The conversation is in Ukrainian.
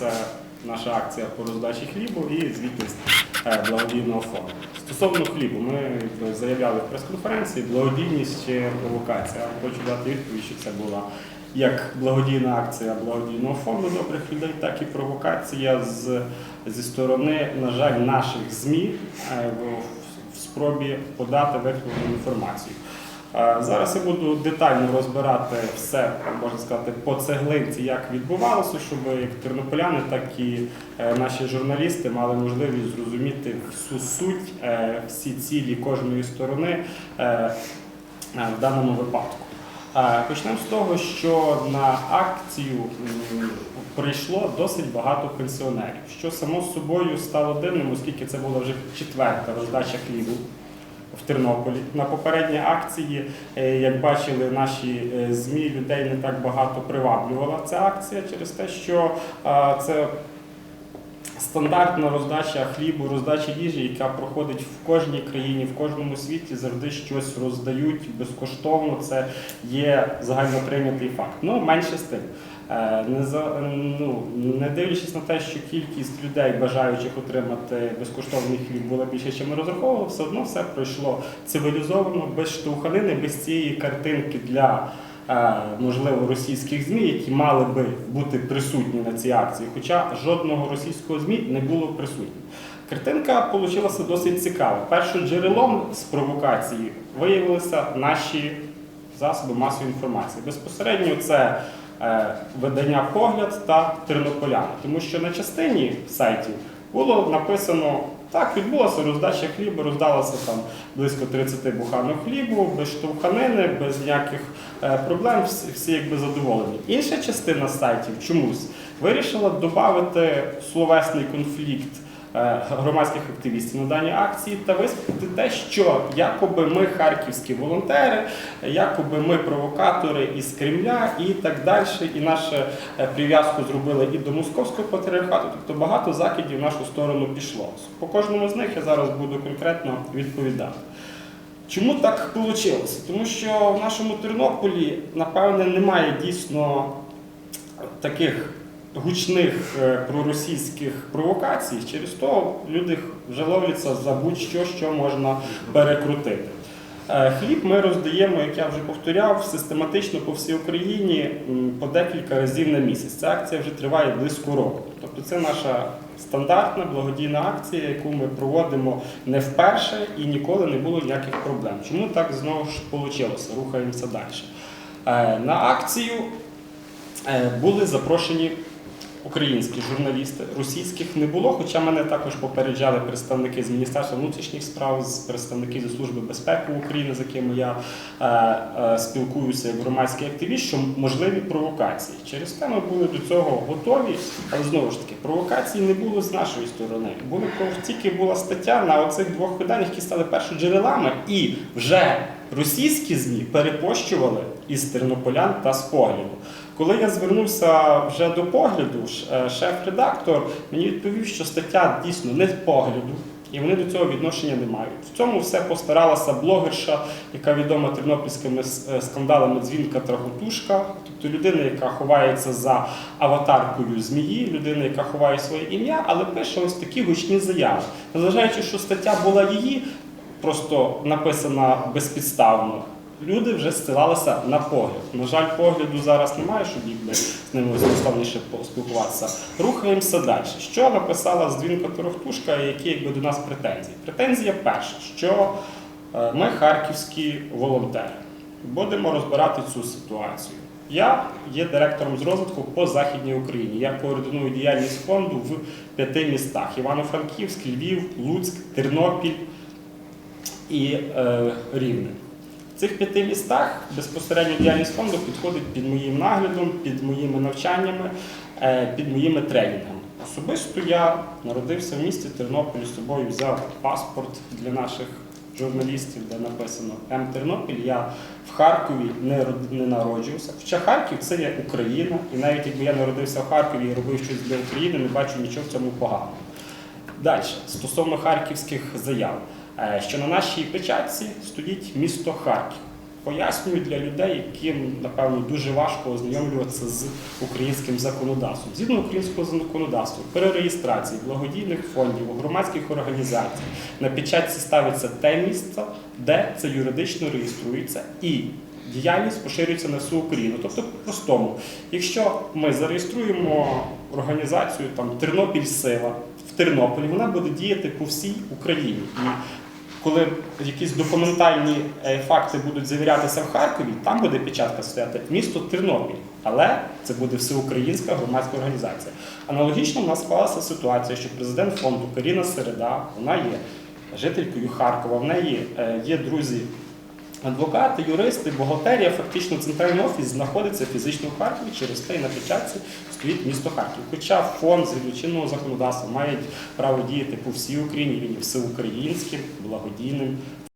це наша акція по роздачі хлібу і звітність е, благодійного фонду. Стосовно хлібу, ми заявляли в прес-конференції, благодійність чи провокація. Хочу дати відповідь, що це була як благодійна акція благодійного фонду добрих людей, так і провокація з, зі сторони, на жаль, наших ЗМІ е, в, спробі подати викладену інформацію. Е, Зараз я буду детально розбирати все, можна сказати, по цеглинці, як відбувалося, щоб як тернополяни, так і е, наші журналісти мали можливість зрозуміти всю суть, е, всі цілі кожної сторони в даному випадку. Почнемо з того, що на акцію прийшло досить багато пенсіонерів, що само собою стало дивним, оскільки це була вже четверта роздача хлібу в Тернополі. На попередній акції, е, як бачили наші е, ЗМІ, людей не так багато приваблювала ця акція через те, що це стандартна роздача хлібу, роздача їжі, яка проходить в кожній країні, в кожному світі, завжди щось роздають безкоштовно. Це є загальноприйнятий факт. Ну, менше з тим. Е, Не, за, ну, не дивлячись на те, що кількість людей, бажаючих отримати безкоштовний хліб, була більше, ніж ми розраховували, все одно все пройшло цивілізовано, без штовханини, без цієї картинки для можливо російських ЗМІ, які мали би бути присутні на цій акції, хоча жодного російського ЗМІ не було присутнім. Картинка вийшла досить цікава. Першим джерелом з провокації виявилися наші засоби масової інформації. Безпосередньо це е, видання погляд та тернополяни, тому що на частині сайтів було написано. Так, відбулася роздача хліба, роздалося там близько 30 буханок хлібу, без штовханини, без ніяких е, проблем, всі, якби задоволені. Інша частина сайтів чомусь вирішила додати словесний конфлікт громадських активістів на даній акції та висвітлити те, що якоби ми харківські волонтери, якоби ми провокатори із Кремля і так далі, і нашу е, прив'язку зробили і до московського патріархату. Тобто багато закидів в нашу сторону пішло. По кожному з них я зараз буду конкретно відповідати. Чому так вийшло? Тому що в нашому Тернополі, напевне, немає дійсно таких гучних е, проросійських провокацій. Через то люди вже ловляться за будь-що, що можна перекрутити. Е, Хліб ми роздаємо, як я вже повторяв, систематично по всій Україні по декілька разів на місяць. Ця акція вже триває близько року. Тобто це наша стандартна благодійна акція, яку ми проводимо не вперше і ніколи не було ніяких проблем. Чому так знову ж вийшло? Рухаємося далі. Е, На акцію були запрошені українські журналісти, російських не було, хоча мене також попереджали представники з Міністерства внутрішніх справ, з представники зі Служби безпеки України, з якими я е, е, спілкуюся як громадський активіст, що можливі провокації. Через те ми були до цього готові, але знову ж таки, провокацій не було з нашої сторони. Були тільки була стаття на оцих двох виданнях, які стали першоджерелами, і вже російські ЗМІ перепощували із тернополян та з погляду. Коли я звернувся вже до погляду, е, шеф-редактор мені відповів, що стаття дійсно не з погляду, і вони до цього відношення не мають. В цьому все постаралася блогерша, яка відома тернопільськими е, скандалами дзвінка Трагутушка, тобто людина, яка ховається за аватаркою змії, людина, яка ховає своє ім'я, але пише ось такі гучні заяви. Незважаючи, що стаття була її, просто написана безпідставно. Люди вже стилалися на погляд. На жаль, погляду зараз немає, щоб їх з ними змістовніше поспілкуватися. Рухаємося далі. Що написала Здвінка Торохтушка, і які якби до нас претензії? Претензія перша, що е, ми харківські волонтери. Будемо розбирати цю ситуацію. Я є директором з розвитку по Західній Україні. Я координую діяльність фонду в п'яти містах: Івано-Франківськ, Львів, Луцьк, Тернопіль і е, Рівне. Цих п'яти містах безпосередньо діяльність фонду підходить під моїм наглядом, під моїми навчаннями, е, під моїми тренінгами. Особисто я народився в місті Тернопіль, з собою взяв паспорт для наших журналістів, де написано М. Тернопіль. Я в Харкові не, не народжувався. Хоча Харків це є Україна, і навіть якби я народився в Харкові і робив щось для України, не бачу нічого в цьому поганого. Далі, стосовно харківських заяв, що на нашій печатці стоїть місто Харків. Пояснюю для людей, яким напевно дуже важко ознайомлюватися з українським законодавством. Згідно українського законодавства, перереєстрації благодійних фондів, громадських організацій на печатці ставиться те місце, де це юридично реєструється, і діяльність поширюється на всю Україну. Тобто, по-простому, якщо ми зареєструємо організацію там Тернопіль Сила в Тернополі, вона буде діяти по всій Україні. І коли якісь документальні е, факти будуть завірятися в Харкові, там буде печатка стояти місто Тернопіль, але це буде всеукраїнська громадська організація. Аналогічно в нас склалася ситуація, що президент фонду Каріна Середа, вона є жителькою Харкова, в неї е, є друзі. Адвокати, юристи, бухгалтерія, фактично центральний офіс знаходиться фізично в Харкові, через те і на печатці стоїть місто Харків. Хоча фонд з чинного законодавства має право діяти по всій Україні, він є всеукраїнським благодійним